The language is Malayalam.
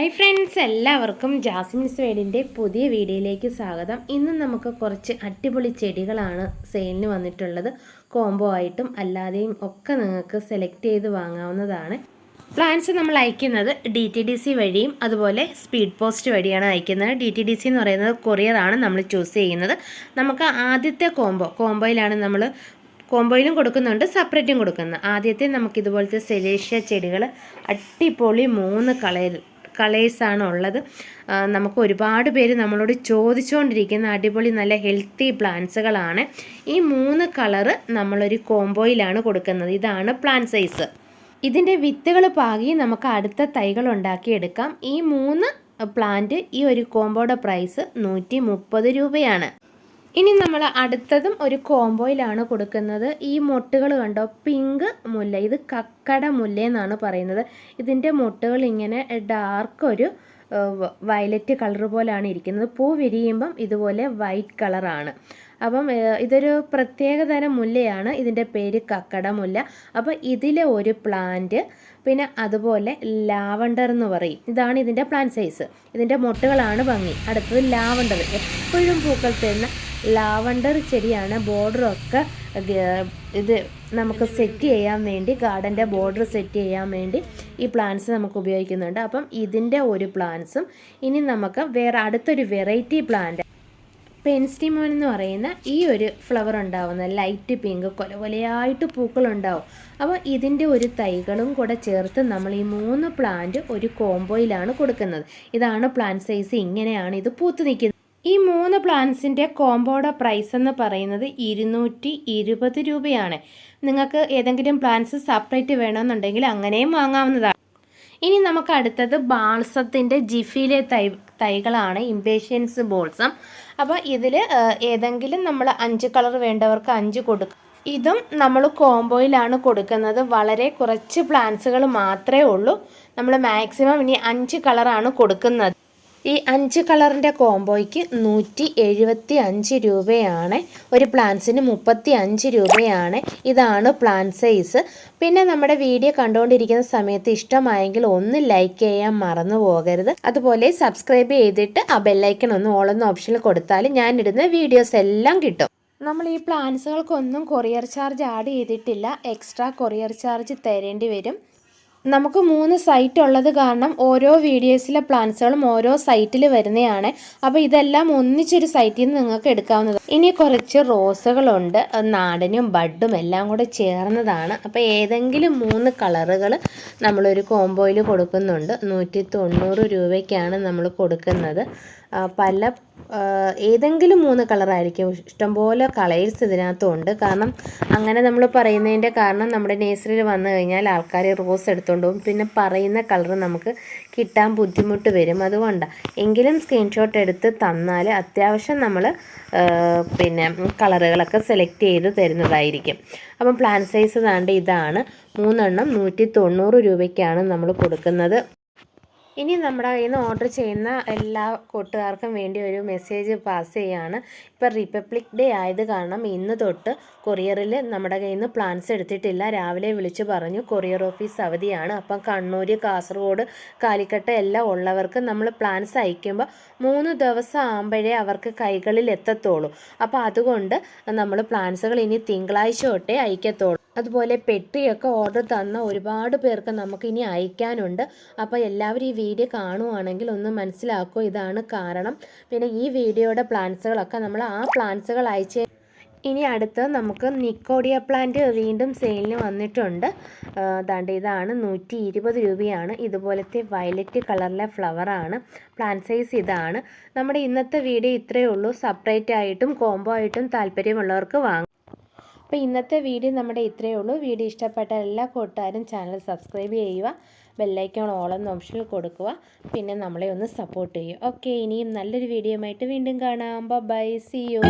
ഹായ് ഫ്രണ്ട്സ് എല്ലാവർക്കും ജാസ്മിൻസ് വേഡിന്റെ പുതിയ വീഡിയോയിലേക്ക് സ്വാഗതം. ഇന്ന് നമുക്ക് കുറച്ച് അടിപൊളി ചെടികളാണ് സെയിലിന് വന്നിട്ടുള്ളത്. കോംബോ ആയിട്ടും അല്ലാതെയും ഒക്കെ നിങ്ങൾക്ക് സെലക്ട് ചെയ്ത് വാങ്ങാവുന്നതാണ്. പ്ലാൻസ് നമ്മൾ അയക്കുന്നത് ഡി ടി ഡി സി വഴിയും അതുപോലെ സ്പീഡ് പോസ്റ്റ് വഴിയാണ് അയക്കുന്നത്. ഡി ടി ഡി സി എന്ന് പറയുന്നത് കൊറിയറാണ് നമ്മൾ ചൂസ് ചെയ്യുന്നത്. നമുക്ക് ആദ്യത്തെ കോംബോ കോംബോയിലാണ് നമ്മൾ കോംബോയിലും കൊടുക്കുന്നുണ്ട് സെപ്പറേറ്റും കൊടുക്കുന്നത്. ആദ്യത്തെ നമുക്ക് ഇതുപോലത്തെ സെലേഷ്യ ചെടികൾ അടിപൊളി മൂന്ന് കളർ കളേഴ്സാണ് ഉള്ളത്. നമുക്ക് ഒരുപാട് പേര് നമ്മളോട് ചോദിച്ചുകൊണ്ടിരിക്കുന്ന അടിപൊളി നല്ല ഹെൽത്തി പ്ലാന്റ്സുകളാണ്. ഈ മൂന്ന് കളറ് നമ്മളൊരു കോംബോയിലാണ് കൊടുക്കുന്നത്. ഇതാണ് പ്ലാൻ സൈസ്. ഇതിന്റെ വിത്തുകൾ പാകി നമുക്ക് അടുത്ത തൈകൾ ഉണ്ടാക്കിയെടുക്കാം. ഈ മൂന്ന് പ്ലാന്റ് ഈ ഒരു കോംബോയുടെ പ്രൈസ് നൂറ്റി രൂപയാണ്. ഇനി നമ്മൾ അടുത്തതും ഒരു കോംബോയിലാണ് കൊടുക്കുന്നത്. ഈ മൊട്ടുകൾ കണ്ടോ? പിങ്ക് മുല്ല. ഇത് കക്കട മുല്ല എന്നാണ് പറയുന്നത്. ഇതിന്റെ മൊട്ടുകൾ ഇങ്ങനെ ഡാർക്ക് ഒരു വയലറ്റ് കളർ പോലെയാണ് ഇരിക്കുന്നത്. പൂ വിരിയുമ്പം ഇതുപോലെ വൈറ്റ് കളറാണ്. അപ്പം ഇതൊരു പ്രത്യേകതരം മുല്ലയാണ്. ഇതിന്റെ പേര് കക്കട മുല്ല. അപ്പോൾ ഇതിലെ ഒരു പ്ലാന്റ് പിന്നെ അതുപോലെ ലാവണ്ടർ എന്ന് പറയും. ഇതാണ് ഇതിന്റെ പ്ലാന്റ് സൈസ്. ഇതിന്റെ മൊട്ടുകളാണ് ഭംഗി. അടുത്തത് ലാവണ്ടർ. എപ്പോഴും പൂക്കൾ തരുന്ന ലാവണ്ടർ ചെടിയാണ്. ബോർഡറൊക്കെ ഇത് നമുക്ക് സെറ്റ് ചെയ്യാൻ വേണ്ടി ഗാർഡന്റെ ബോർഡർ സെറ്റ് ചെയ്യാൻ വേണ്ടി ഈ പ്ലാന്റ്സ് നമുക്ക് ഉപയോഗിക്കുന്നുണ്ട്. അപ്പം ഇതിന്റെ ഒരു പ്ലാന്റ്സും ഇനി നമുക്ക് വേറെ അടുത്തൊരു വെറൈറ്റി പ്ലാന്റ് പെൻസ്റ്റിമോൻ എന്ന് പറയുന്ന ഈ ഒരു ഫ്ലവർ ഉണ്ടാവുന്ന ലൈറ്റ് പിങ്ക് കൊല കൊലയായിട്ട് പൂക്കളുണ്ടാവും. അപ്പോൾ ഇതിന്റെ ഒരു തൈകളും കൂടെ ചേർത്ത് നമ്മൾ ഈ മൂന്ന് പ്ലാന്റ് ഒരു കോംബോയിലാണ് കൊടുക്കുന്നത്. ഇതാണ് പ്ലാന്റ് സൈസ് ഇങ്ങനെയാണ് ഇത് പൂത്ത് നിൽക്കുന്നത്. ഈ മൂന്ന് പ്ലാൻസിന്റെ കോമ്പോയുടെ പ്രൈസ് എന്ന് പറയുന്നത് ഇരുന്നൂറ്റി ഇരുപത് രൂപയാണ്. നിങ്ങൾക്ക് ഏതെങ്കിലും പ്ലാൻസ് സെപ്പറേറ്റ് വേണമെന്നുണ്ടെങ്കിൽ അങ്ങനെയും വാങ്ങാവുന്നതാണ്. ഇനി നമുക്ക് അടുത്തത് ബാൾസത്തിന്റെ ജിഫിയിലെ തൈ തൈകളാണ് ഇംപേഷ്യൻസ് ബോൾസം അപ്പോൾ ഇതിൽ ഏതെങ്കിലും നമ്മൾ അഞ്ച് കളർ വേണ്ടവർക്ക് അഞ്ച് കൊടുക്കും ഇതും നമ്മൾ കോംബോയിലാണ് കൊടുക്കുന്നത്. വളരെ കുറച്ച് പ്ലാന്റ്സുകൾ മാത്രമേ ഉള്ളൂ. നമ്മൾ മാക്സിമം ഇനി അഞ്ച് കളറാണ് കൊടുക്കുന്നത്. ഈ അഞ്ച് കളറിന്റെ കോംബോയ്ക്ക് നൂറ്റി എഴുപത്തി അഞ്ച് രൂപയാണ്. ഒരു പ്ലാൻസിന് മുപ്പത്തി അഞ്ച് രൂപയാണ്. ഇതാണ് പ്ലാന്റ് സൈസ്. പിന്നെ നമ്മുടെ വീഡിയോ കണ്ടുകൊണ്ടിരിക്കുന്ന സമയത്ത് ഇഷ്ടമായെങ്കിൽ ഒന്ന് ലൈക്ക് ചെയ്യാൻ മറന്നു പോകരുത്. അതുപോലെ സബ്സ്ക്രൈബ് ചെയ്തിട്ട് ആ ബെല്ലൈക്കൺ ഒന്ന് ഓളെന്ന ഓപ്ഷനിൽ കൊടുത്താൽ ഞാനിടുന്ന വീഡിയോസ് എല്ലാം കിട്ടും. നമ്മൾ ഈ പ്ലാൻസുകൾക്കൊന്നും കൊറിയർ ചാർജ് ആഡ് ചെയ്തിട്ടില്ല. എക്സ്ട്രാ കൊറിയർ ചാർജ് തരേണ്ടി വരും. നമുക്ക് മൂന്ന് സൈറ്റ് ഉള്ളത് കാരണം ഓരോ വീഡിയോസിലെ പ്ലാന്റ്സുകളും ഓരോ സൈറ്റിൽ വരുന്നതാണ് അപ്പോൾ ഇതെല്ലാം ഒന്നിച്ചൊരു സൈറ്റിൽ നിന്ന് നിങ്ങൾക്ക് എടുക്കാവുന്നത് ഇനി കുറച്ച് റോസുകളുണ്ട് നാടനും ബഡും എല്ലാം കൂടെ ചേർന്നതാണ്. അപ്പോൾ ഏതെങ്കിലും മൂന്ന് കളറുകൾ നമ്മളൊരു കോംബോയിൽ കൊടുക്കുന്നുണ്ട്. നൂറ്റി രൂപയ്ക്കാണ് നമ്മൾ കൊടുക്കുന്നത്. പല ഏതെങ്കിലും മൂന്ന് കളറായിരിക്കും. ഇഷ്ടംപോലെ കളേഴ്സ് ഇതിനകത്തുണ്ട്. കാരണം അങ്ങനെ നമ്മൾ പറയുന്നതിന്റെ കാരണം നമ്മുടെ നേഴ്സറിയിൽ വന്നു കഴിഞ്ഞാൽ ആൾക്കാർ റോസ് എടുത്തുകൊണ്ട് പോകും. പിന്നെ പറയുന്ന കളർ നമുക്ക് കിട്ടാൻ ബുദ്ധിമുട്ട് വരും. അതുകൊണ്ടാണ് എങ്കിലും സ്ക്രീൻഷോട്ട് എടുത്ത് തന്നാൽ അത്യാവശ്യം നമ്മൾ പിന്നെ കളറുകളൊക്കെ സെലക്ട് ചെയ്ത് തരുന്നതായിരിക്കും. അപ്പം പ്ലാൻ സൈസ് താണ്ട് ഇതാണ്. മൂന്നെണ്ണം നൂറ്റി തൊണ്ണൂറ് രൂപയ്ക്കാണ് നമ്മൾ കൊടുക്കുന്നത്. ഇനി നമ്മുടെ കയ്യിൽ നിന്ന് ഓർഡർ ചെയ്യുന്ന എല്ലാ കൂട്ടുകാർക്കും വേണ്ടി ഒരു മെസ്സേജ് പാസ് ചെയ്യാണ്. ഇപ്പോൾ റിപ്പബ്ലിക് ഡേ ആയത് കാരണം ഇന്ന് തൊട്ട് കൊറിയറിൽ നമ്മുടെ കയ്യിൽ നിന്ന് പ്ലാൻസ് എടുത്തിട്ടില്ല. രാവിലെ വിളിച്ച് പറഞ്ഞു കൊറിയർ ഓഫീസ് അവധിയാണ്. അപ്പം കണ്ണൂർ കാസർഗോഡ് കാലിക്കട്ട് എല്ലാം ഉള്ളവർക്ക് നമ്മൾ പ്ലാൻസ് അയക്കുമ്പോൾ മൂന്ന് ദിവസം ആകുമ്പോഴേ അവർക്ക് കൈകളിൽ എത്തത്തുള്ളൂ അപ്പോൾ അതുകൊണ്ട് നമ്മൾ പ്ലാൻസുകൾ ഇനി തിങ്കളാഴ്ച തൊട്ടേ അയക്കത്തുള്ളൂ അതുപോലെ പെട്ടിയൊക്കെ ഓർഡർ തന്ന ഒരുപാട് പേർക്ക് നമുക്ക് ഇനി അയക്കാനുണ്ട്. അപ്പോൾ എല്ലാവരും ഈ വീഡിയോ കാണുവാണെങ്കിൽ ഒന്ന് മനസ്സിലാക്കുക ഇതാണ് കാരണം. പിന്നെ ഈ വീഡിയോയുടെ പ്ലാൻസുകളൊക്കെ നമ്മൾ ആ പ്ലാൻസുകൾ അയച്ച് ഇനി അടുത്ത് നമുക്ക് നിക്കോഡിയ പ്ലാന്റ് വീണ്ടും സെയിലിന് വന്നിട്ടുണ്ട്. അതാണ്ട് ഇതാണ് നൂറ്റി ഇരുപത് രൂപയാണ്. ഇതുപോലത്തെ വയലറ്റ് കളറിലെ ഫ്ലവറാണ് പ്ലാന്റ് സൈസ് ഇതാണ്. നമ്മുടെ ഇന്നത്തെ വീഡിയോ ഇത്രയേ ഉള്ളൂ. സെപ്പറേറ്റ് ആയിട്ടും കോംബോ ആയിട്ടും താല്പര്യമുള്ളവർക്ക് വാങ്ങാം. അപ്പോൾ ഇന്നത്തെ വീഡിയോ നമ്മുടെ ഇത്രയേ ഉള്ളൂ. വീഡിയോ ഇഷ്ടപ്പെട്ട എല്ലാ കൂട്ടുകാരും ചാനൽ സബ്സ്ക്രൈബ് ചെയ്യുക ബെല്ലൈക്കൺ ഓളെന്ന ഓപ്ഷനിൽ കൊടുക്കുക. പിന്നെ നമ്മളെ ഒന്ന് സപ്പോർട്ട് ചെയ്യുക. ഓക്കെ ഇനിയും നല്ലൊരു വീഡിയോ ആയിട്ട് വീണ്ടും കാണാം. By C U